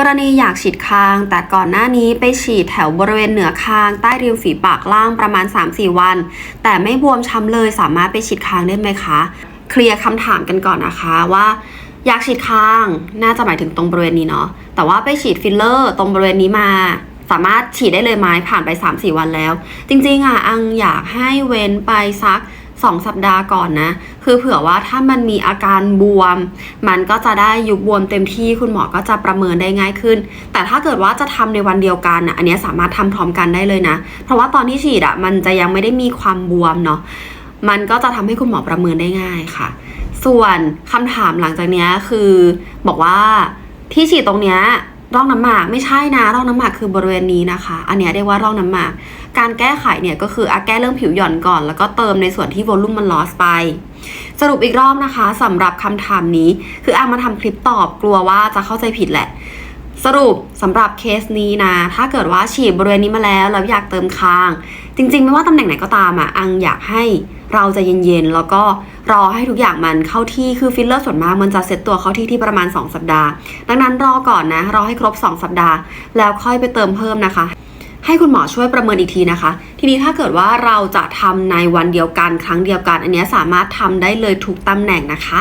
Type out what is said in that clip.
กรณีอยากฉีดคาง แต่ก่อนหน้านี้ไปฉีดแถวบริเวณเหนือคาง ใต้ริมฝีปากล่างประมาณ 3-4 วัน แต่ไม่บวมช้ำเลยสามารถไปฉีดคางได้ไหมคะ เคลียร์คำถามกันก่อนนะคะว่าอยากฉีดคางน่าจะหมายถึงตรงบริเวณนี้เนาะแต่ว่าไปฉีดฟิลเลอร์ตรงบริเวณนี้มาสามารถฉีดได้เลยไหมผ่านไป 3-4 วันแล้ว จริงๆอะอังอยากให้เว้นไปสัก 2 สัปดาห์ก่อนนะ คือเผื่อว่าถ้ามันมีอาการบวม มันก็จะได้ยุบบวมเต็มที่คุณหมอก็จะประเมินได้ง่ายขึ้น แต่ถ้าเกิดว่าจะทำในวันเดียวกันอะอันนี้สามารถทำพร้อมกันได้เลยนะ เพราะว่าตอนที่ฉีดอะมันจะยังไม่ได้มีความบวมเนาะมันก็จะทำให้คุณหมอประเมินได้ง่ายค่ะ ส่วนคำถามหลังจากนี้คือบอกว่าที่ฉีดตรงเนี้ย ร่องน้ำหมากไม่ใช่นะร่องน้ำหมากคือบริเวณนี้นะคะ อันนี้เรียกว่าร่องน้ำหมาก การแก้ไขเนี่ยก็คืออาแก้เรื่องผิวหย่อนก่อน แล้วก็เติมในส่วนที่วอลลุ่มมันลอสไป สรุปอีกรอบนะคะสำหรับคำถามนี้ คืออามาทำคลิปตอบกลัวว่าจะเข้าใจผิดแหละ สรุปสำหรับเคสนี้นะ ถ้าเกิดว่าฉีดบริเวณนี้มาแล้วแล้วอยากเติมคาง จริงๆ ไม่ว่าตำแหน่งไหนก็ตามอะอังอยากให้เราจะเย็นๆ แล้วก็รอให้ทุกอย่างมันเข้าที่คือฟิลเลอร์ส่วนมากมันจะเซตตัวเข้าที่ที่ประมาณ 2 สัปดาห์ ดังนั้นรอก่อนนะรอให้ครบ 2 สัปดาห์ แล้วค่อยไปเติมเพิ่มนะคะ ให้คุณหมอช่วยประเมินอีกทีนะคะ ทีนี้ถ้าเกิดว่าเราจะทำในวันเดียวกันครั้งเดียวกัน อันนี้สามารถทำได้เลยทุกตำแหน่งนะคะ